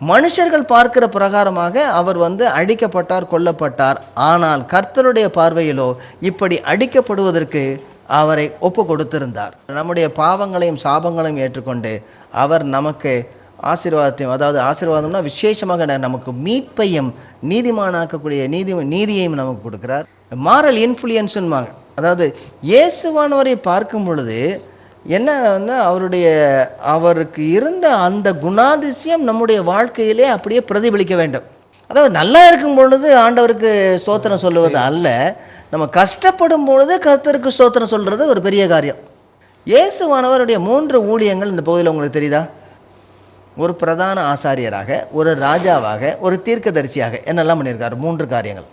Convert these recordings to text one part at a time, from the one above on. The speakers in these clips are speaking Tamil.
மனுஷர்கள் பார்க்கிற பிரகாரமாக அவர் வந்து அடிக்கப்பட்டார் கொல்லப்பட்டார். ஆனால் கர்த்தருடைய பார்வையிலோ இப்படி அடிக்கப்படுவதற்கு அவரை ஒப்பு கொடுத்திருந்தார் நம்முடைய பாவங்களையும் சாபங்களையும் ஏற்றுக்கொண்டு அவர் நமக்கு ஆசீர்வாதத்தையும் அதாவது ஆசீர்வாதம்னா விசேஷமாக ந- நமக்கு மீட்பையும் நீதிமானாக்கக்கூடிய நீதி நீதியையும் நமக்கு கொடுக்கிறார். மாரல் இன்ஃப்ளூயன்ஸுன்பாங்க அதாவது இயேசுவானவரை பார்க்கும் பொழுது என்ன வந்து அவருடைய அவருக்கு இருந்த அந்த குணாதிசயம் நம்முடைய வாழ்க்கையிலே அப்படியே பிரதிபலிக்க வேண்டும். அதாவது நல்லா இருக்கும் பொழுது ஆண்டவருக்கு ஸ்தோத்திரம் சொல்லுவது அல்ல நம்ம கஷ்டப்படும் பொழுது கர்த்தருக்கு ஸ்தோத்திரம் சொல்கிறது ஒரு பெரிய காரியம். இயேசுவானவருடைய மூன்று ஊழியங்கள் இந்த பகுதியில் உங்களுக்கு தெரியுதா? ஒரு பிரதான ஆசாரியராக ஒரு ராஜாவாக ஒரு தீர்க்கதரிசியாக என்னெல்லாம் பண்ணியிருக்காரு? மூன்று காரியங்கள்.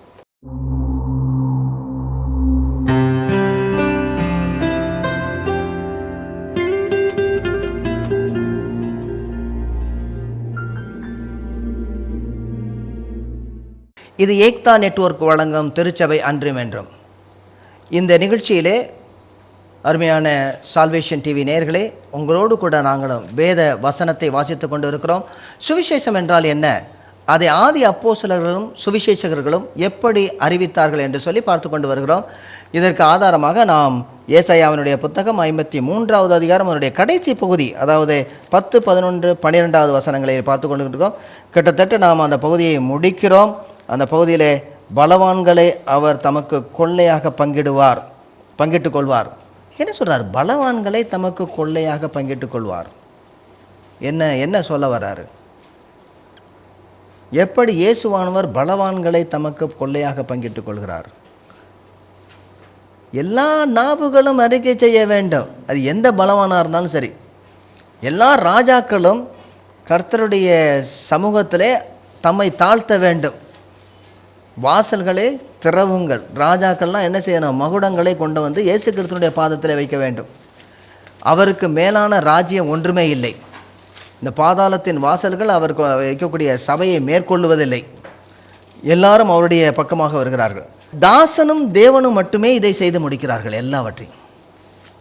இது ஏக்தா நெட்வொர்க் வழங்கும் திருச்சபை அன்றும் என்றும் இந்த நிகழ்ச்சியிலே அருமையான சால்வேஷன் டிவி நேர்களே உங்களோடு கூட நாங்களும் வேத வசனத்தை வாசித்து கொண்டு இருக்கிறோம் சுவிசேஷம் என்றால் என்ன? அதை ஆதி அப்போஸ்தலர்களும் சுவிசேஷகர்களும் எப்படி அறிவித்தார்கள் என்று சொல்லி பார்த்து கொண்டு வருகிறோம். இதற்கு ஆதாரமாக நாம் ஏசையாவினுடைய புத்தகம் ஐம்பத்தி மூன்றாவது அதிகாரம் அவருடைய கடைசி பகுதி அதாவது பத்து பதினொன்று பன்னிரெண்டாவது வசனங்களை பார்த்து கொண்டு இருக்கிறோம் கிட்டத்தட்ட நாம் அந்த பகுதியை முடிக்கிறோம். அந்த பகுதியிலே பலவான்களை அவர் தமக்கு கொள்ளையாக பங்கிடுவார் பங்கிட்டுக் கொள்வார். என்ன சொல்கிறார் பலவான்களை தமக்கு கொள்ளையாக பங்கிட்டுக் கொள்வார். என்ன என்ன சொல்ல வர்றாரு? எப்படி இயேசுவானவர் பலவான்களை தமக்கு கொள்ளையாக பங்கிட்டுக் கொள்கிறார்? எல்லா நாவுகளும் அறிக்கை செய்ய வேண்டும். அது எந்த பலவானாக இருந்தாலும் சரி. எல்லா ராஜாக்களும் கர்த்தருடைய சமூகத்திலே தம்மை தாழ்த்த வேண்டும். வாசல்களே திறவுங்கள். ராஜாக்கள்லாம் என்ன செய்யணும்? மகுடங்களை கொண்டு வந்து இயேசு கிறிஸ்துனுடைய பாதத்தில் வைக்க வேண்டும். அவருக்கு மேலான ராஜ்யம் ஒன்றுமே இல்லை. இந்த பாதாளத்தின் வாசல்கள் அவர் வைக்கக்கூடிய சபையை மேற்கொள்வதில்லை எல்லாரும் அவருடைய பக்கமாக வருகிறார்கள். தாசனும் தேவனும் மட்டுமே இதை செய்து முடிக்கிறார்கள் எல்லாவற்றையும்.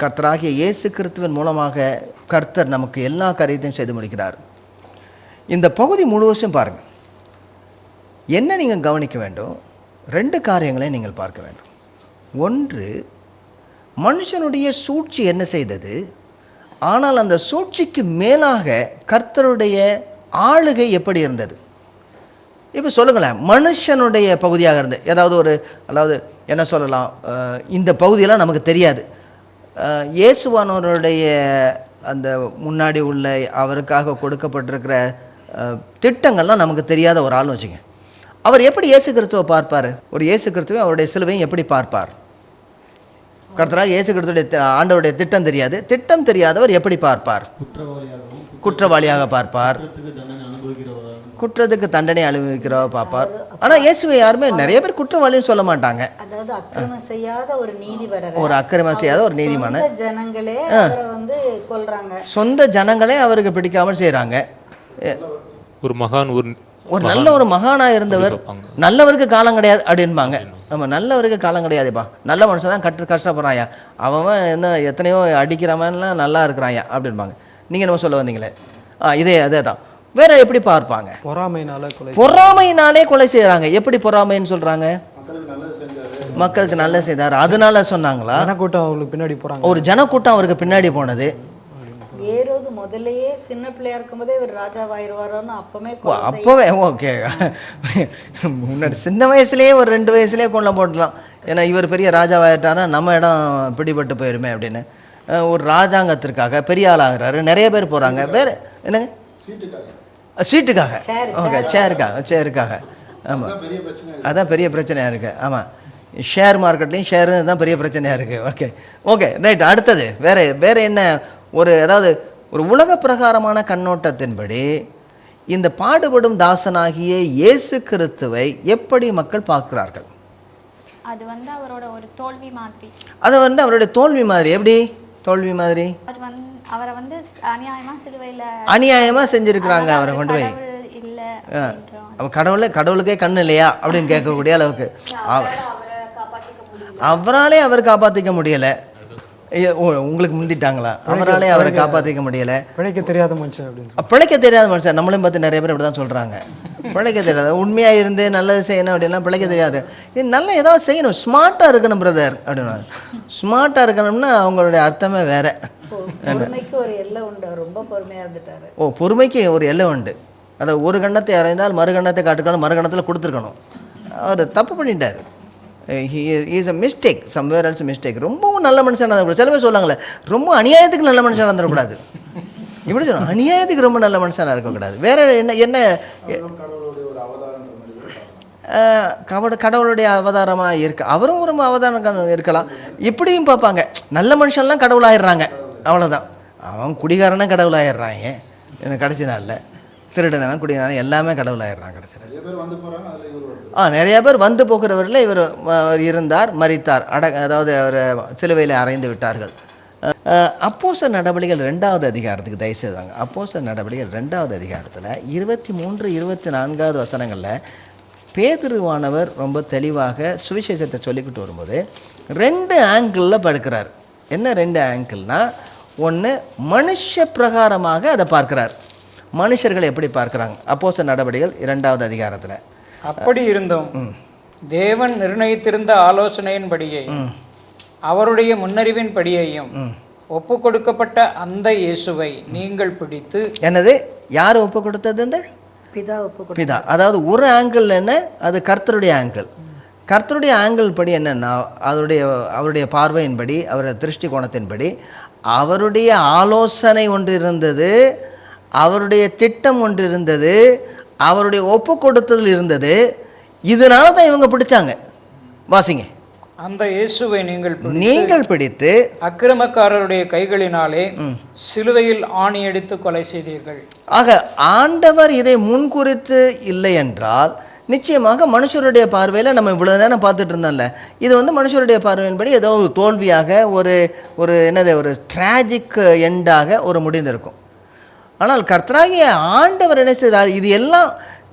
கர்த்தராகிய இயேசு கிறிஸ்துவின் மூலமாக கர்த்தர் நமக்கு எல்லா காரியத்தையும் செய்து முடிக்கிறார். இந்த பகுதி முழுவதும் பாருங்கள். என்ன நீங்கள் கவனிக்க வேண்டும்? ரெண்டு காரியங்களை நீங்கள் பார்க்க வேண்டும். ஒன்று மனுஷனுடைய சூழ்ச்சி என்ன செய்தது? ஆனால் அந்த சூழ்ச்சிக்கு மேலாக கர்த்தருடைய ஆளுகை எப்படி இருந்தது? இப்போ சொல்லுங்களேன் மனுஷனுடைய பகுதியாக இருந்து ஏதாவது ஒரு அதாவது என்ன சொல்லலாம் இந்த பகுதியெல்லாம் நமக்கு தெரியாது. இயேசுவானோருடைய இயேசுவானவருடைய அந்த முன்னாடி உள்ள அவருக்காக கொடுக்கப்பட்டிருக்கிற திட்டங்கள்லாம் நமக்கு தெரியாத ஒரு ஆள்னு வச்சுங்க அவர் எப்படி இயேசு கிறிஸ்துவை பார்ப்பார்? ஒரு இயேசு கிறிஸ்துவை அவருடைய சிலுவையும் எப்படி பார்ப்பார்? கர்த்தராக இயேசு கிறிஸ்துடைய ஆண்டவருடைய திட்டம் தெரியாது. திட்டம் தெரியாதவர் எப்படி பார்ப்பார்? குற்றவாளியாக பார்ப்பார். குற்றத்துக்கு தண்டனை அனுபவிக்கிறவராகவும் குற்றத்துக்கு தண்டனை அனுபவிக்கிறவ பார்ப்பார். ஆனால் இயேசுவை யாருமே நிறைய பேர் குற்றவாளின்னு சொல்ல மாட்டாங்க. அதாவது அக்கிரமம் செய்யாத ஒரு நீதிபரர். ஒரு அக்கிரமம் செய்யாத ஒரு நீதிமான சொந்த ஜனங்களே அவரை வந்து கொல்றாங்க. சொந்த ஜனங்களே அவருக்கு பிடிக்காமல் செய்கிறாங்க ஒரு மகான் ஒரு ஒரு நல்ல ஒரு மகானா இருந்தவர் நல்லவருக்கு காலம் கிடையாது அப்படின்பாங்க. நம்ம நல்லவருக்கு காலம் கிடையாதுப்பா. நல்ல மனுஷன் தான் கட்டு கஷ்டப்படுறாயா அவன் என்ன எத்தனையோ அடிக்கிறவன்லாம் நல்லா இருக்கிறாயா அப்படின்பாங்க. நீங்கள் நம்ம சொல்ல வந்தீங்களே. ஆ இதே அதே தான் வேற எப்படி பார்ப்பாங்க? பொறாமைனால கொலை பொறாமையினாலே கொலை செய்கிறாங்க எப்படி பொறாமைன்னு சொல்கிறாங்க மக்களுக்கு நல்லது செய்தார். அதனால சொன்னாங்களா? ஜனக்கூட்டம் அவங்களுக்கு பின்னாடி போறாங்க. ஒரு ஜனக்கூட்டம் அவருக்கு பின்னாடி போனது. முதல்லயே சின்ன பிள்ளையா இருக்கும்போதே இவர் ராஜாவாயிருவாரோன்னு செய்ய- அப்போவே ஓகே. முன்னாடி சின்ன வயசுலேயே ஒரு ரெண்டு வயசுலேயே கொண்டு போட்டுலாம். ஏன்னா இவர் பெரிய ராஜாவாயிட்டாரா நம்ம இடம் பிடிபட்டு போயிருமே அப்படின்னு. ஒரு ராஜாங்கத்திற்காக பெரிய ஆளாகிறாரு. நிறைய பேர் போகிறாங்க வேறு என்னங்க? சீட்டுக்காக. ஓகே சேருக்காக சேருக்காக. ஆமாம் அதான் பெரிய பிரச்சனையாக இருக்குது ஆமாம் ஷேர் மார்க்கெட்லேயும் ஷேரு தான் பெரிய பிரச்சனையாக இருக்குது ஓகே. Okay right. அடுத்தது வேறு வேறு என்ன? ஒரு அதாவது ஒரு உலக பிரகாரமான கண்ணோட்டத்தின்படி இந்த பாடுபடும் தாசனாகிய இயேசு கிறிஸ்துவை எப்படி மக்கள் பார்க்கிறார்கள்? அது வந்து அவரோட ஒரு தோல்வி மாதிரி. அதை வந்து அவருடைய தோல்வி மாதிரி. எப்படி? தோல்வி மாதிரி? அவர் வந்து அநியாயமா சிலுவையில அநியாயமாக செஞ்சுருக்கிறாங்க அவரை கொண்டு போய். கடவுள் இல்ல அவன் கடவுளே கடவுளுக்கே கண்ணு இல்லையா? அப்படின்னு கேட்கக்கூடிய அளவுக்கு. அவ- அவராலே அவர் காப்பாற்றிக்க முடியலை. ஓ உங்களுக்கு முந்திட்டாங்களா? அவராலே அவரை காப்பாற்றிக்க முடியல. பிழைக்க தெரியாத மனுஷன் அப்படின்னு பிழைக்க தெரியாத மனுஷன். நம்மளையும் பார்த்து நிறைய பேர் இப்படி தான் சொல்கிறாங்க பிழைக்க தெரியாது. உண்மையாக இருந்து நல்லது செய்யணும் அப்படின்லாம் பிழைக்க தெரியாது. இது நல்லா ஏதாவது செய்யணும். ஸ்மார்ட்டாக இருக்கணும் பிரதர் அப்படின்னா. ஸ்மார்ட்டாக இருக்கணும்னா அவங்களுடைய அர்த்தமே வேற. ஒரு எல்லை உண்டு. ரொம்ப பொறுமையா இருந்துட்டாரு. ஓ பொறுமைக்கு ஒரு எல்லை உண்டு. அதை ஒரு கண்ணத்தை அறைந்தால் மறு கண்ணத்தை காட்டுக்கணும் மறு கண்ணத்தில் கொடுத்துருக்கணும். அவர் தப்பு பண்ணிட்டார். Is a mistake somewhere else mistake ரொம்பவும் நல்ல மனுஷனாக இருந்தக்கூடாது சில பேர் சொல்லுவாங்களே ரொம்ப அநியாயத்துக்கு நல்ல மனுஷனாக இருந்துடக்கூடாது. இப்படி சொல்லணும் அநியாயத்துக்கு ரொம்ப நல்ல மனுஷனாக இருக்கக்கூடாது. வேற என்ன என்ன கவட கடவுளுடைய அவதாரமாக இருக்க அவரும் ஒரு அவதாரம் இருக்கலாம். இப்படியும் பார்ப்பாங்க. நல்ல மனுஷன்லாம் கடவுளாயிடுறாங்க. அவ்வளோதான் அவன் குடிகாரனே கடவுளாயிடுறாங்க. எனக்கு கடைசி நாளில். திருடனவன் குடிகாரன் எல்லாமே கடவுளாயிடுறான் கடைசியில். ஆ நிறைய பேர் வந்து போகிறவரில் இவர் இருந்தார் மரித்தார். அட அதாவது அவர் சிலுவையில் அறைந்து விட்டார்கள். அப்போச நடவடிக்கைகள் ரெண்டாவது அதிகாரத்துக்கு தயவு செய்வாங்க அப்போச நடவடிக்கைகள் ரெண்டாவது அதிகாரத்தில் இருபத்தி மூன்று இருபத்தி நான்காவது வசனங்களில் பேதுருவானவர் ரொம்ப தெளிவாக சுவிசேஷத்தை சொல்லிக்கிட்டு வரும்போது ரெண்டு ஆங்கிளில் படுக்கிறார். என்ன ரெண்டு ஆங்கிள்னா ஒன்று மனுஷ பிரகாரமாக அதை பார்க்கிறார். மனுஷர்கள் எப்படி பார்க்குறாங்க? அப்போச நடவடிக்கைகள் இரண்டாவது அதிகாரத்தில். அப்படி இருந்தும் தேவன் நிர்ணயித்திருந்த ஆலோசனையின்படியே அவருடைய முன்னறிவின்படியையும் ஒப்பு கொடுக்கப்பட்ட அந்த இயேசுவை நீங்கள் பிடித்து என்னது? யார் ஒப்பு கொடுத்தது இந்த பிதா ஒப்பு பிதா. அதாவது ஒரு ஆங்கிள் என்ன? அது கர்த்தருடைய ஆங்கிள் கர்த்தருடைய ஆங்கிள் படி என்னன்னா அவருடைய அவருடைய பார்வையின்படி அவருடைய திருஷ்டி கோணத்தின்படி அவருடைய ஆலோசனை ஒன்று இருந்தது அவருடைய திட்டம் ஒன்று இருந்தது அவருடைய ஒப்பு கொடுத்தல் இருந்தது. இதனால தான் இவங்க பிடிச்சாங்க. வாசிங்க. அந்த இயேசுவை நீங்கள் நீங்கள் பிடித்து அக்கிரமக்காரருடைய கைகளினாலே சிலுவையில் ஆணியடித்து கொலை செய்தீர்கள். ஆக ஆண்டவர் இதை முன்குறித்து இல்லை என்றால் நிச்சயமாக மனுஷருடைய பார்வையில் நம்ம இவ்வளோ நேரம் பார்த்துட்டு இருந்தோம்ல இது வந்து மனுஷருடைய பார்வையின்படி ஏதோ ஒரு தோல்வியாக ஒரு ஒரு என்னது ஒரு ட்ராஜிக் எண்டாக ஒரு முடிந்திருக்கும். ஆனால் கர்த்தராகிய ஆண்டவர் என்ன செய்கிறார் இது எல்லாம்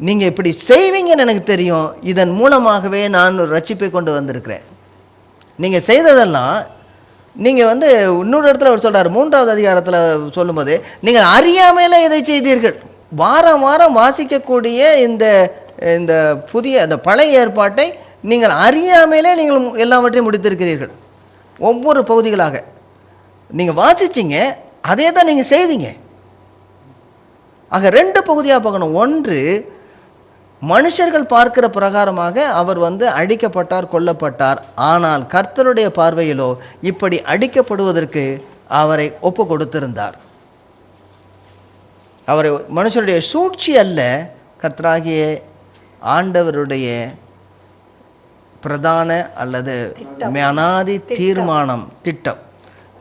நீங்கள் இப்படி செய்வீங்கன்னு எனக்கு தெரியும். இதன் மூலமாகவே நான் ஒரு ரட்சிப்பை கொண்டு வந்திருக்கிறேன். நீங்கள் செய்ததெல்லாம் நீங்கள் வந்து இன்னொரு இடத்துல அவர் சொல்கிறார் மூன்றாவது அதிகாரத்தில் சொல்லும்போது நீங்கள் அறியாமையில் இதை செய்தீர்கள். வாரம் வாரம் வாசிக்கக்கூடிய இந்த இந்த புதிய அந்த பழைய ஏற்பாட்டை நீங்கள் அறியாமையிலே நீங்கள் எல்லாவற்றையும் முடித்திருக்கிறீர்கள். ஒவ்வொரு பகுதிகளாக. நீங்கள் வாசிச்சிங்க அதே தான் நீங்கள் செய்தீங்க. ஆக ரெண்டு பகுதியாக பார்க்கணும். ஒன்று மனுஷர்கள் பார்க்கிற பிரகாரமாக அவர் வந்து அடிக்கப்பட்டார் கொல்லப்பட்டார். ஆனால் கர்த்தருடைய பார்வையிலோ இப்படி அடிக்கப்படுவதற்கு அவரை ஒப்பு கொடுத்திருந்தார். அவரை மனுஷருடைய சூழ்ச்சி அல்ல கர்த்தராகிய ஆண்டவருடைய பிரதான அல்லது அனாதி தீர்மானம் திட்டம்.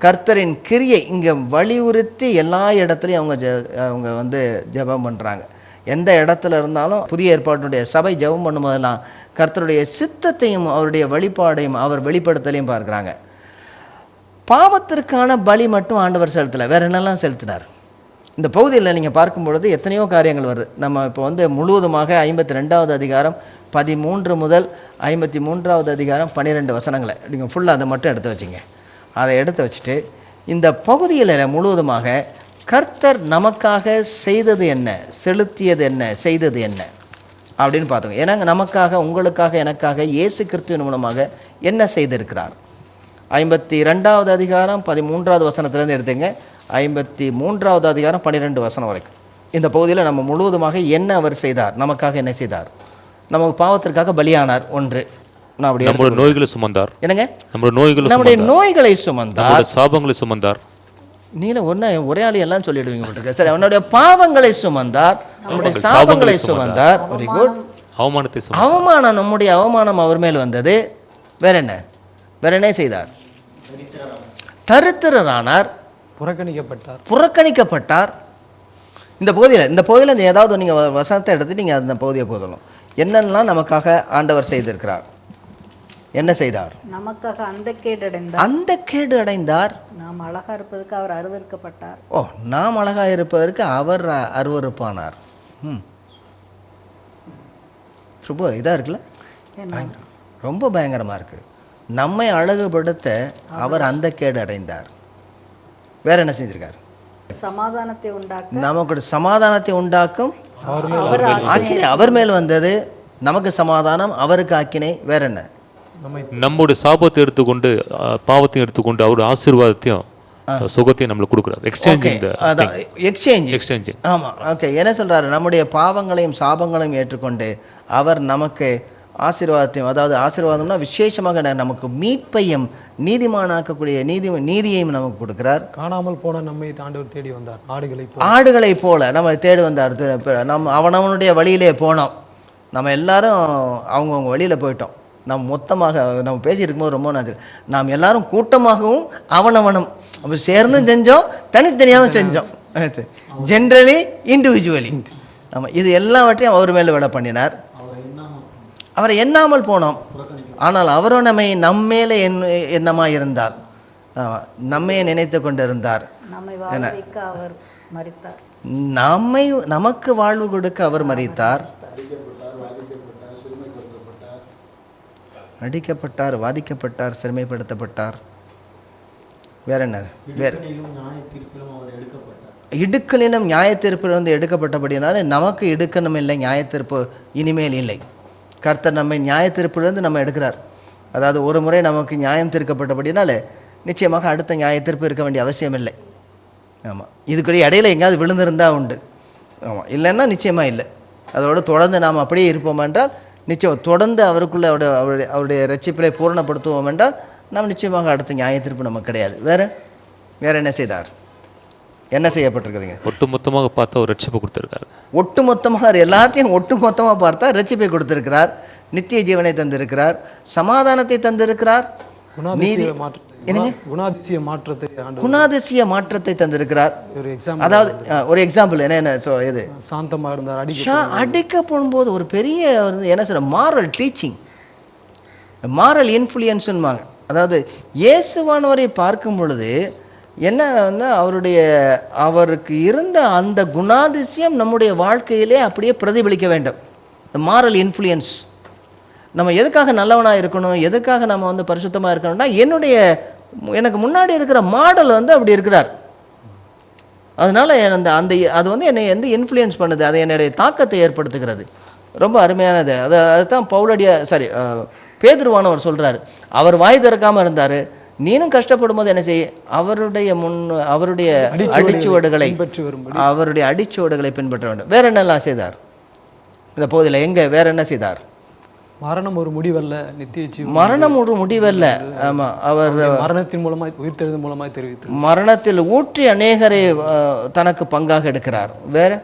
கர்த்தரின் கிரியை இங்கே வலியுறுத்தி எல்லா இடத்துலையும் அவங்க ஜெ அவங்க வந்து ஜெபம் பண்ணுறாங்க. எந்த இடத்துல இருந்தாலும் புதிய ஏற்பாட்டுடைய சபை ஜெபம் பண்ணும்போதெல்லாம் கர்த்தருடைய சித்தத்தையும் அவருடைய வழிபாடையும் அவர் வெளிப்படுத்தலையும் பார்க்குறாங்க. பாவத்திற்கான பலி மட்டும் ஆண்டவர் செலுத்தலை வேறு என்னெல்லாம் செலுத்தினார்? இந்த பகுதியில் நீங்கள் பார்க்கும் பொழுது எத்தனையோ காரியங்கள் வருது. நம்ம இப்போ வந்து முழுவதுமாக ஐம்பத்தி ரெண்டாவது அதிகாரம் பதிமூன்று முதல் ஐம்பத்தி மூன்றாவது அதிகாரம் பன்னிரெண்டு வசனங்களை. நீங்கள் ஃபுல்லாக அதை மட்டும் எடுத்து வச்சிங்க. அதை எடுத்து வச்சுட்டு இந்த பகுதியில் முழுவதுமாக கர்த்தர் நமக்காக செய்தது என்ன? செலுத்தியது என்ன? செய்தது என்ன? அப்படின்னு பார்த்தோங்க ஏன்னா நமக்காக உங்களுக்காக எனக்காக இயேசு கிறிஸ்துவின் மூலமாக என்ன செய்திருக்கிறார்? ஐம்பத்தி ரெண்டாவது அதிகாரம் பதிமூன்றாவது வசனத்திலேருந்து எடுத்துங்க. ஐம்பத்தி மூன்றாவது அதிகாரம் பன்னிரெண்டு வசனம் வரைக்கும். இந்த பகுதியில் நம்ம முழுவதுமாக என்ன அவர் செய்தார்? நமக்காக என்ன செய்தார்? நமக்கு பாவத்திற்காக பலியானார் ஒன்று. நான் அப்படி நம்முடைய. நோய்களை சுமந்தார். என்னங்க? நம்முடைய நோய்களை நம்முடைய நோய்களை சுமந்தார். சாபங்களை சுமந்தார். நீல ஒன்று ஒரே ஆளு எல்லாம் சொல்லிடுவீங்க சரி அவனுடைய பாவங்களை சுமந்தார். நம்முடைய சாபங்களை சுமந்தார். வெரி குட் அவமானத்தை அவமானம் நம்முடைய அவமானம் அவர் மேல் வந்தது. வேற என்ன? வேற என்ன செய்தார்? தரித்திரரானார். புறக்கணிக்கப்பட்டார். புறக்கணிக்கப்பட்டார். இந்த பகுதியில் இந்த பகுதியில் இந்த ஏதாவது நீங்கள் வசனத்தை எடுத்து நீங்கள் அந்த பகுதியை போதணும். என்னென்னலாம் நமக்காக ஆண்டவர் செய்திருக்கிறார்? என்ன செய்தார்? நமக்காக அந்த கேடடைந்தார். அந்த கேடு அடைந்தார் நாம் அழகா இருப்பதுக்கு அவர் அருவருக்கப்பட்டார். ஓ நாம் அழகாக இருப்பதற்கு அவர் அ- அருவருப்பானார். ம். ரொம்ப இதாக இருக்குல்ல? ரொம்ப பயங்கரமாக இருக்குது நம்மை அழகுபடுத்த அவர் அந்த கேடு அடைந்தார் வேற என்ன செஞ்சிருக்கார்? சமாதானத்தை உண்டாக்க நமக்கு சமாதானத்தை உண்டாக்கும் அவர் மேல் வந்தது. நமக்கு சமாதானம் அவருக்கு ஆக்கினை. வேற என்ன? நம்முடைய சாபத்தை எடுத்துக்கொண்டு பாவத்தையும் எடுத்துக்கொண்டு அவருடைய ஆசீர்வாதத்தையும் சுகத்தையும் நம்மளுக்கு கொடுக்குறாரு. எக்ஸ்சேஞ்சிங் அதான் எக்ஸ்சேஞ்ச் எக்ஸ்சேஞ்சிங் ஆமாம் ஓகே என்ன சொல்றாரு? நம்முடைய பாவங்களையும் சாபங்களையும் ஏற்றுக்கொண்டு அவர் நமக்கு ஆசீர்வாதத்தையும் அதாவது ஆசீர்வாதம்னா விசேஷமாக ந- நமக்கு மீட்பையும் நீதிமானாக்கக்கூடிய நீதி நீதியையும் நமக்கு கொடுக்கிறார். காணாமல் போன நம்மை ஆண்டவர் தேடி வந்தார். ஆடுகளை போல. ஆடுகளை போல நம்ம தேடி வந்தார். நம்ம அவனவனுடைய வழியிலே போனோம். நம்ம எல்லாரும் அவங்கவுங்க வழியில் போயிட்டோம். நம்ம மொத்தமாக நம்ம பேசியிருக்கும்போது ரொம்ப நாச்சு நாம் எல்லாரும் கூட்டமாகவும் அவனவனும். அப்போ சேர்ந்தும் செஞ்சோம் தனித்தனியாகவும் செஞ்சோம். ஜென்ரலி இண்டிவிஜுவலி நம்ம இது எல்லாவற்றையும் அவர் மேலே விட பண்ணினார். அவரை எண்ணாமல் போனோம். ஆனால் அவரும் நம்மை நம்மேலே என் எண்ணமாக இருந்தார். நம்மையே நினைத்து கொண்டிருந்தார். நம்மை நமக்கு வாழ்வு கொடுக்க அவர் மறித்தார். அடிக்கப்பட்டார் வாதிக்கப்பட்டார் சிறுமைப்படுத்தப்பட்டார். வேற என்ன? வேற இடுக்கலிலும் நியாயத்தீர்ப்பு வந்து எடுக்கப்பட்டபடினால நமக்கு இடுக்கணும் இல்லை நியாயத்தீர்ப்பு இனிமேல் இல்லை. கர்த்தர் நம்மை நியாயத்தீர்ப்பிலிருந்து நம்ம எடுக்கிறார். அதாவது ஒரு முறை நமக்கு நியாயம் தீர்க்கப்பட்டபடினால நிச்சயமாக அடுத்த நியாயத்தீர்ப்பு இருக்க வேண்டிய அவசியம் இல்லை. ஆமாம் இதுக்குடைய இடையில எங்கேயாவது விழுந்திருந்தா உண்டு. ஆமாம் இல்லைன்னா நிச்சயமாக இல்லை. அதோடு தொடர்ந்து நாம் அப்படியே இருப்போம் என்றால் நிச்சயம் தொடர்ந்து அவருக்குள்ள அவருடைய அவருடைய அவருடைய ரட்சிப்பிலை பூரணப்படுத்துவோம் என்றால் நாம் நிச்சயமாக அடுத்த நியாயத்தீர்ப்பு நமக்கு கிடையாது. வேற வேற என்ன செய்தார்? என்ன செய்யப்பட்டிருக்குதுங்க? ஒட்டுமொத்தமாக பார்த்து அவர் ரட்சிப்பு கொடுத்துருக்காரு. ஒட்டுமொத்தமாக அவர் எல்லாத்தையும் ஒட்டுமொத்தமாக பார்த்தா ரட்சிப்பை கொடுத்திருக்கிறார். நித்திய ஜீவனை தந்திருக்கிறார். சமாதானத்தை தந்திருக்கிறார். நீதி என்னங்க? குணாதிசய மாற்றத்தை ஆண்டவர் குணாதிசய மாற்றத்தை தந்திருக்கிறார். ஒரு எக்ஸாம்பிள் அதாவது ஒரு எக்ஸாம்பிள் என்ன என்ன சொ இது சாந்தமா இருந்தார் அடி ஷா அடிக்க போகும்போது ஒரு பெரிய என்ன சொல்ற மாரல் டீச்சிங் மாரல் இன்ஃப்ளூயன்ஸுன்பாங்க அதாவது இயேசுவானவரை பார்க்கும் பொழுது என்ன வந்து அவருடைய அவருக்கு இருந்த அந்த குணாதிசயம் நம்முடைய வாழ்க்கையிலே அப்படியே பிரதிபலிக்க வேண்டும். மாரல் இன்ஃப்ளூயன்ஸ் நம்ம எதுக்காக நல்லவனாக இருக்கணும்? எதுக்காக நம்ம வந்து பரிசுத்தமாக இருக்கணும்னா என்னுடைய எனக்கு முன்னாடி இருக்கிற மாடல் வந்து அப்படி இருக்கிறார். அதனால் அந்த அந்த அது வந்து என்னை வந்து இன்ஃப்ளூயன்ஸ் பண்ணுது. அது என்னுடைய தாக்கத்தை ஏற்படுத்துகிறது. ரொம்ப அருமையானது. அது அதுதான் பவுலடியா சாரி பேதுருவானவர் சொல்கிறார் அவர் வாய் திறக்காமல் இருந்தார். நீனும் கஷ்டப்படும் போது என்ன செய்ய அவருடைய முன் அவருடைய அடிச்சுவடுகளை அவருடைய அடிச்சுவடுகளை பின்பற்ற வேண்டும். வேற என்னெல்லாம் செய்தார்? இந்த பகுதியில் எங்கே வேற என்ன செய்தார்? மரணம் ஒரு முடிவல்ல நித்திய ஜீவன். மரணம் ஒரு முடிவல்ல. ஆமாம் அவர் மரணத்தின் மூலமாய் உயிர்த்தெழுதல் மூலமாய் தெரிவித்து. மரணத்தில் ஊற்றி அநேகரை தனக்கு பங்காக எடுக்கிறார். வேற?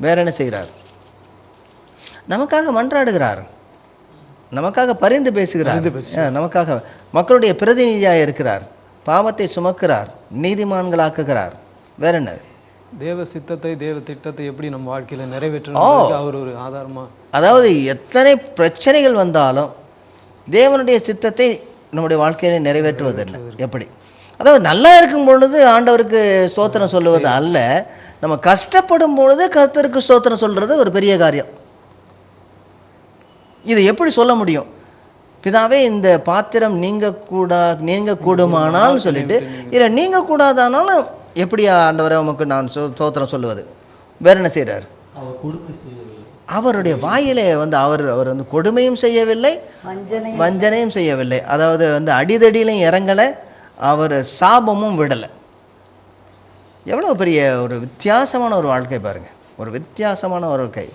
வேற என்ன செய்கிறார்? நமக்காக மன்றாடுகிறார். நமக்காக பரிந்து பேசுகிறார். நமக்காக மக்களுடைய பிரதிநிதியாக இருக்கிறார். பாவத்தை சுமக்கிறார். நீதிமான்களாக்குகிறார். வேற என்ன? தேவ சித்தத்தை தேவ திட்டத்தை எப்படி நம்ம வாழ்க்கையில நிறைவேற்றணும் அவர் ஒரு ஆதாரமா அதாவது எத்தனை பிரச்சனைகள் வந்தாலும் தேவனுடைய சித்தத்தை நம்முடைய வாழ்க்கையில நிறைவேற்றுவதில்லை. எப்படி? அதாவது நல்லா இருக்கும் பொழுது ஆண்டவருக்கு ஸ்தோத்திரம் சொல்லுவது அல்ல. நம்ம கஷ்டப்படும் பொழுது கர்த்தருக்கு ஸ்தோத்திரம் சொல்கிறது ஒரு பெரிய காரியம். இது எப்படி சொல்ல முடியும்? பிதாவே இந்த பாத்திரம் நீங்க கூடா நீங்க கூடுமானால் சொல்லிட்டு இல்லை நீங்க கூடாதானாலும் எப்படி ஆண்டவரை உமக்கு நான் சோ- ஸ்தோத்திரம் சொல்லுவது? வேற என்ன செய்கிறார் அவருடைய வாயிலே வந்து அவர் அவர் வந்து கொடுமையும் செய்யவில்லை வஞ்சனை வஞ்சனையும் செய்யவில்லை. அதாவது வந்து அடிதடியிலையும் இறங்கலை அவர் சாபமும் விடலை. எவ்வளோ பெரிய ஒரு வித்தியாசமான ஒரு வாழ்க்கை பாருங்க. ஒரு வித்தியாசமான ஒரு வாழ்க்கை.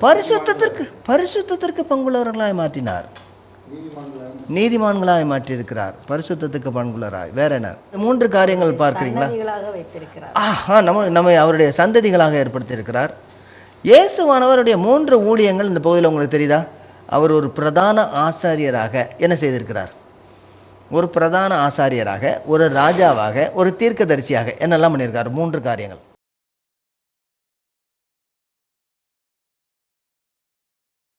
பரிசுத்தத்திற்கு பரிசுத்தத்திற்கு பங்குள்ளவர்களாய் மாற்றினார். நீதிமான்களாய் மாற்றியிருக்கிறார். பரிசுத்தத்துக்கு பங்குள்ளராய் வேற என்ன? மூன்று காரியங்கள் பார்க்குறீங்களா? ஆஹா நம்ம நம்ம அவருடைய சந்ததிகளாக ஏற்படுத்தியிருக்கிறார். இயேசுவானவருடைய மூன்று ஊழியங்கள் இந்த பகுதியில் உங்களுக்கு தெரியுதா? அவர் ஒரு பிரதான ஆசாரியராக என்ன செய்திருக்கிறார்? ஒரு பிரதான ஆசாரியராக ஒரு ராஜாவாக ஒரு தீர்க்கதரிசியாக என்னெல்லாம் பண்ணியிருக்கார்? மூன்று காரியங்கள்.